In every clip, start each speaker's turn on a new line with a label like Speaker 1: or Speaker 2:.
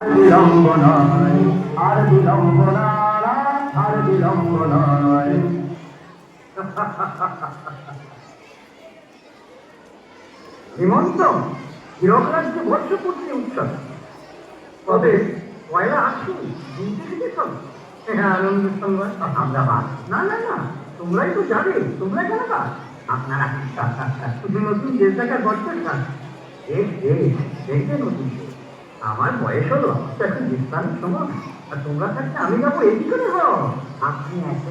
Speaker 1: বিলম্ব নয় হেমন্ত হিরকরাজ্যে বর্ষপূর্তি উৎসব তবে পয়লা আসুন শিখেছ হ্যাঁ আনন্দ সংবাদ আমরা না না না তোমরাই তো যাবে তোমরাই জানো না আপনারা শুধু নতুন দেশ দেখার বর্ষের না দেশ দেখবে নতুন। আমার বয়স হলো এখন বিশ্রামের সময়। আর তোমরা থাকতে আমি যাব, এই করে হও আপনি এত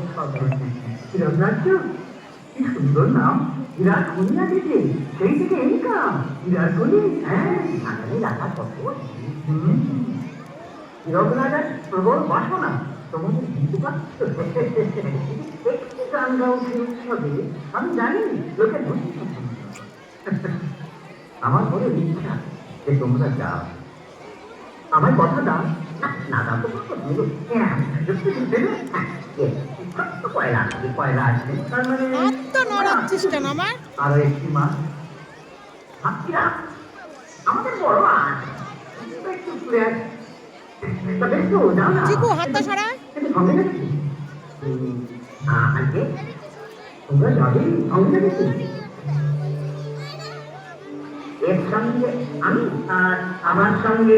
Speaker 1: হিরণরাজ্য কি সুন্দর নাম। বিরাট সেই থেকে এই কাম বিরাট হ্যাঁ রাখা কত হিরক রাজার প্রবল বাসনা? উৎসবে। আমি জানি আমার বলে ইচ্ছা যে তোমরা যাও। আমার কথা দাও না, না দাও তো কয়লা আসবে কয়লা আসবে তার মানে
Speaker 2: নড়াচ্ছিস কেন আমার?
Speaker 1: আরও একটি মাস ভাবছিরা আমাদের বড় আজ। একটু ঘুরে আসি। তা বেশ যাও না।
Speaker 2: চিকু, হাতটা সরা।
Speaker 1: সঙ্গে নাকি? আজকে তোমরা যাবে? সঙ্গে নাকি? এর সঙ্গে আমি আর আমার সঙ্গে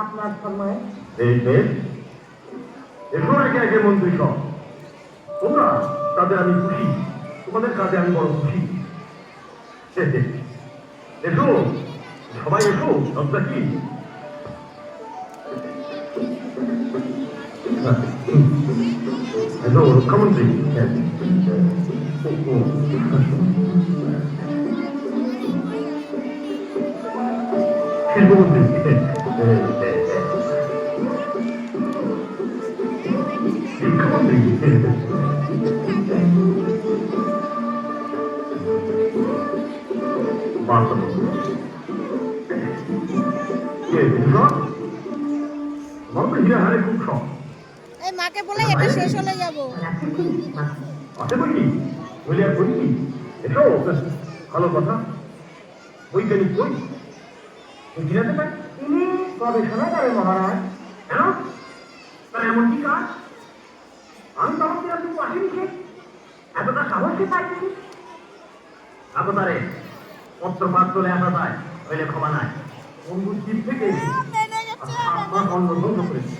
Speaker 1: আপনার সময়
Speaker 3: এই বেশ এসো একে একে মন্ত্রী সব। তোমরা আমি খুশি, তোমাদের কাজে আমি বড় খুশি। এসো। সবাই এসো সবটা কি এসো রক্ষামন্ত্রী। শিল্পমন্ত্রী। শিক্ষামন্ত্রী বাস্তব
Speaker 2: মাকে বলে এটা শেষ হলে যাব।
Speaker 3: আছে বই কি বলি আর বই কি এসো ভালো কথা বৈজ্ঞানিক বই বুঝিনাতে পারি
Speaker 1: তিনি গবেষণাগারে মহারাজ
Speaker 3: কেন তার এমন কি কাজ আমি তো আমাকে আপনি আসেনি সে এতটা সাহসে পাইছি এতটারে পত্র পাত চলে আসা যায় হইলে ক্ষমা নাই বন্ধুর জীব থেকে আপনার বন্ধ ধ্বংস করেছি
Speaker 1: হয়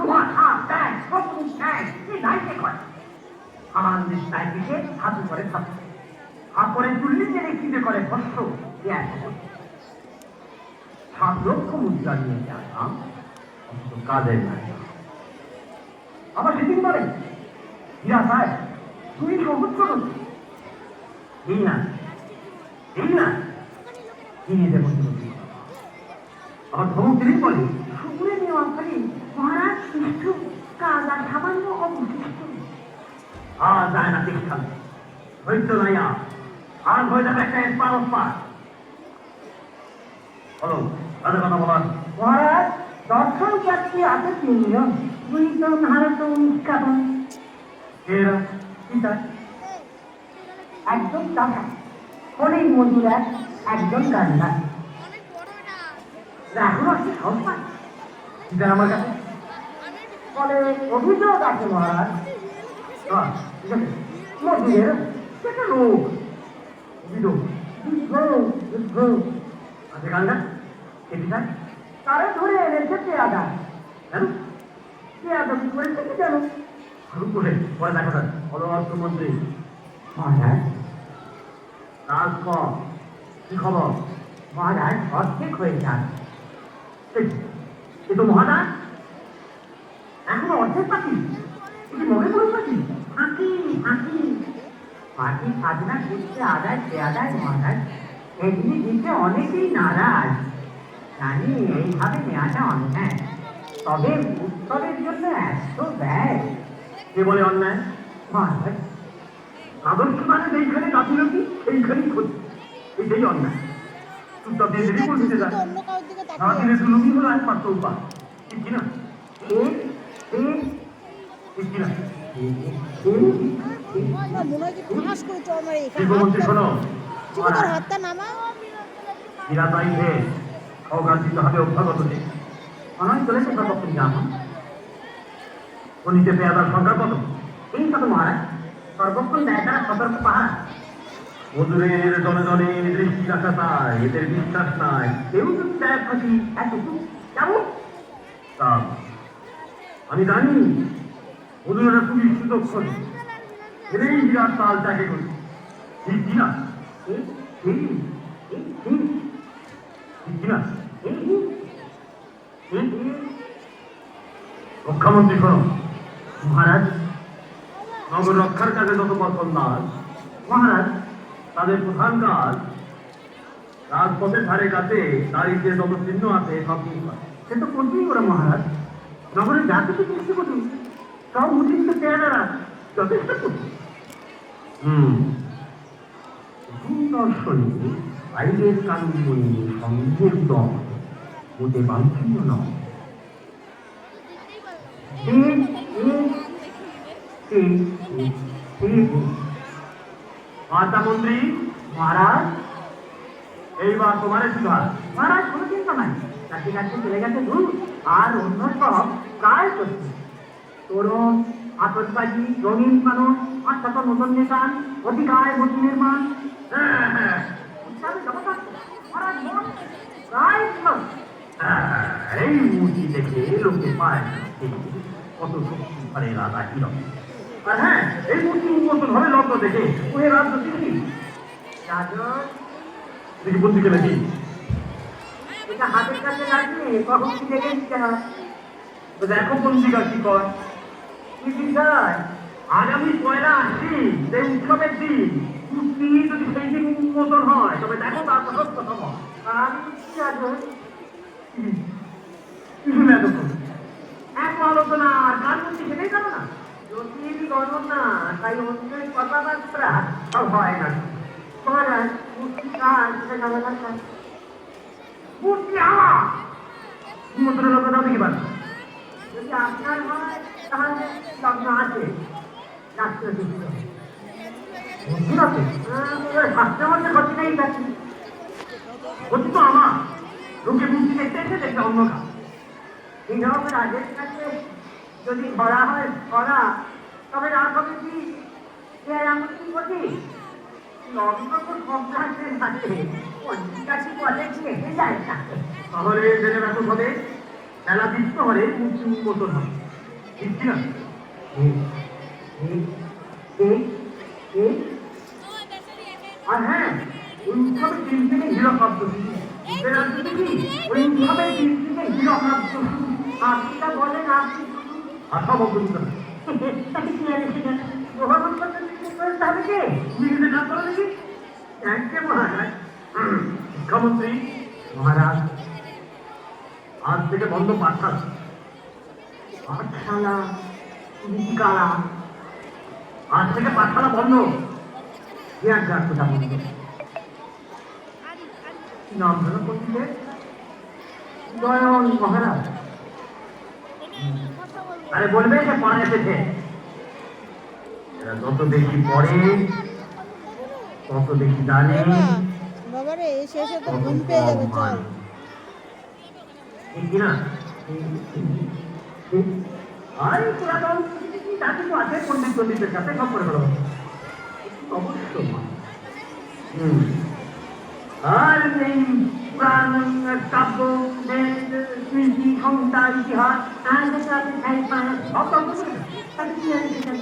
Speaker 3: তোমার হাত, ব্যাগ সবুজ ব্যাগ কি নাইতে করে আমার নিশ্চয় দিকে হাতু করে থাকছে হাত করে চুল্লি জেনে কিনে করে পেঁয়াজ সাত লক্ষ মুদ্রা নিয়ে আসলাম অথচ কাজের নাই। আবার সেদিন বলে হীরা সাহেব তুই সহজ করো? এই না এই না। কিনে দেবো তুমি আবার ধমক দিলেই বলে
Speaker 1: শুকুরে নেওয়া ফলে মহারাজ সৃষ্ট কাজ আর সামান্য অবশিষ্ট।
Speaker 3: আর যায় না দীক্ষান হইতো নাই আর হয়ে যাবে একটা এসপার ওসপার বলো তাদের কথা বলার।
Speaker 1: মহারাজ দর্শন চাচ্ছি আছে তিনজন দুইজন ভারত নিষ্কাপন
Speaker 3: এরা? কি
Speaker 1: একজন টাকা মজুর এক একজন আছে সন্তান
Speaker 3: চায় আমার কাছে।
Speaker 1: ফলে অভিযোগ আছে মহারাজ।
Speaker 3: হ্যাঁ, ঠিক আছে।
Speaker 1: মজুরের সেটা লোক
Speaker 3: অভিযোগ আছে গান্ডা কেটে চায়
Speaker 1: তারা ধরে এনেছে পেয়াদা।
Speaker 3: কেন
Speaker 1: পেয়াদা করেছে কি জানো?
Speaker 3: শুরু করে পরে দেখা বলো অর্থমন্ত্রী
Speaker 1: মহারাজ
Speaker 3: ক কি খবর?
Speaker 4: মহারাজ অর্ধেক হয়ে যান
Speaker 3: এ তো মহারাজ এখনও অর্ধেক পাখি কি মনে করে পাখি
Speaker 4: ফাঁকি ফাঁকি। পার্টি খাজনা করতে আদায় সে আদায় মহারাজ এগুলি দিতে অনেকেই নারাজ। জানি এইভাবে নেওয়াটা অন্যায় তবে উত্তরের জন্য এত ব্যয়।
Speaker 3: কে বলে অন্যায়?
Speaker 4: মহারাজ
Speaker 3: আদর্শ মানে যেইখানে গাফিলতি সেইখানেই ক্ষতি। এটাই অন্যায়। হলো একমাত্র উপায় ঠিক কিনা?
Speaker 4: ঠিক ঠিক
Speaker 3: ঠিক কিনা?
Speaker 1: না, কি ফাঁস করে চড় মারে এখানে
Speaker 3: শিল্পমন্ত্রী শোনো।
Speaker 1: ঠিক তোর হাতটা নামা
Speaker 3: হীরা তাইতে অগান দিতে হবে অভ্যাগত নেই
Speaker 4: অনয় চলেছে ততক্ষণ যাব
Speaker 3: খনিতে পেয়াদার সংখ্যা কত?
Speaker 4: এই কত মহারাজ সর্বক্ষণ দেয় তারা সতর্ক পাহারা।
Speaker 3: মজুরের জনে জনে দৃষ্টি রাখা তাই এদের বিশ্বাস নাই।
Speaker 4: কেউ দেয় ফাঁকি এতটুকু
Speaker 3: আমি জানি মজুরেরা খুবই সুদক্ষণ এদের হীরার তাল চাকে করি ঠিক রক্ষামন্ত্রী শোনো।
Speaker 4: মহারাজ,
Speaker 3: নগর রক্ষার কাজে যত দাস
Speaker 4: মহারাজ
Speaker 3: তাদের প্রধান কাজ রাজপথের ধারে কাছে দারিদ্রের যত চিহ্ন আছে সব করা।
Speaker 4: সে তো করতেই করে মহারাজ নগরের যা কিছু চেষ্টা করুন সব পেয়ারারা যথেষ্ট করুন
Speaker 3: হুম দর্শনে বাইরের সঙ্গের বাঞ্ছনীয় নয় মন্ত্রী,
Speaker 4: মহারাজ
Speaker 3: এইবার তোমার সুধার।
Speaker 4: মহারাজ, কোনো চিন্তা নাই। কাছে কাছে চলে গেছে দূর, আর অন্য সব প্রায় করছে তরুণ আতসবাজি রঙিন মানুষ অর্থাৎ নতুন নেতান অধিকায় মতি নির্মাণ।
Speaker 3: এই মূর্তি দেখে লোকে পায় কত শক্তি পারে রাজা কিরম আর হ্যাঁ এই মূর্তি উন্মোচন হবে লগ্ন দেখে ওই রাজ্য দেখি দেখি পত্রিকা নাকি
Speaker 4: এটা হাতের কাছে লাগিয়ে কখন কি দেখে নিতে হয়
Speaker 3: দেখো পত্রিকা কি কয়
Speaker 4: কি বিষয়
Speaker 3: আগামী পয়লা আসছি সেই উৎসবের দিন মূর্তি যদি সেই দিন উন্মোচন হয় তবে দেখো তার সত্যতম
Speaker 4: আমি কি রাজন
Speaker 3: কিছু না
Speaker 4: এক আলোচনা আর কার মধ্যে সেটাই জানো না জ্যোতির গণনা তাই অন্যের কথাবার্তা সব হয় না। মহারাজ, মূর্তি কাজ সেটা জানা দরকার।
Speaker 3: মূর্তি আমার! উন্মোচনের লোক দাও দেখি
Speaker 4: যদি আপনার হয়, তাহলে লগ্ন আছে। রাষ্ট্র দিতে
Speaker 3: ঠিক আছে?
Speaker 4: শাস্ত্রের মধ্যে ক্ষতি
Speaker 3: তো আমার। লোকে মূর্তি দেখতে দেখতে অন্য কাজ
Speaker 4: এইরকম রাজের কাছে যদি ধরা হয় ধরা তবে রাগ হবে কি সে এমন কি করি লগ্ন তো সম্রাটের হাতে পঞ্চিকাশি পদে কি যায়
Speaker 3: তাহলে জেনে হবে মেলা বিশ্ব হলে মূর্তি উন্মোচন হবে। ঠিক কিনা? আর হ্যাঁ দিন উৎসবের দিন
Speaker 4: আপনিটা বলেন আপনি
Speaker 3: আশা বন্ধ
Speaker 4: গ্রহণ করতে করতে কে
Speaker 3: কাজ করো দেখি
Speaker 4: মহারাজ
Speaker 3: শিক্ষামন্ত্রী মহারাজ আজ থেকে বন্ধ পাঠশালা
Speaker 4: পাঠশালা লিপিকালা
Speaker 3: আজ থেকে পাঠশালা বন্ধ
Speaker 4: জ্ঞান রাখতে বন্ধ নাম ধরো পণ্ডিতের দয়াল মহারাজ
Speaker 3: আরে বলবে যে পড়া এসেছে। যত বেশি পড়ে তত বেশি জানে।
Speaker 1: বাবা বাবা রে এই শেষে তো ঘুম পেয়ে যাবে চল।
Speaker 3: ঠিক কিনা আর এই পুরাতন যা কিছু আছে? পণ্ডিত পণ্ডিতের কাছে সব করে ফেলো অবশ্য হুম। আর এই পুরাণ কাব্য 2020 ของ
Speaker 4: ตาวิจิฮะ
Speaker 3: อา
Speaker 4: จจะเป็
Speaker 5: นใครมา
Speaker 3: บอกตรงก็คือ
Speaker 5: ตั้งเตียงกัน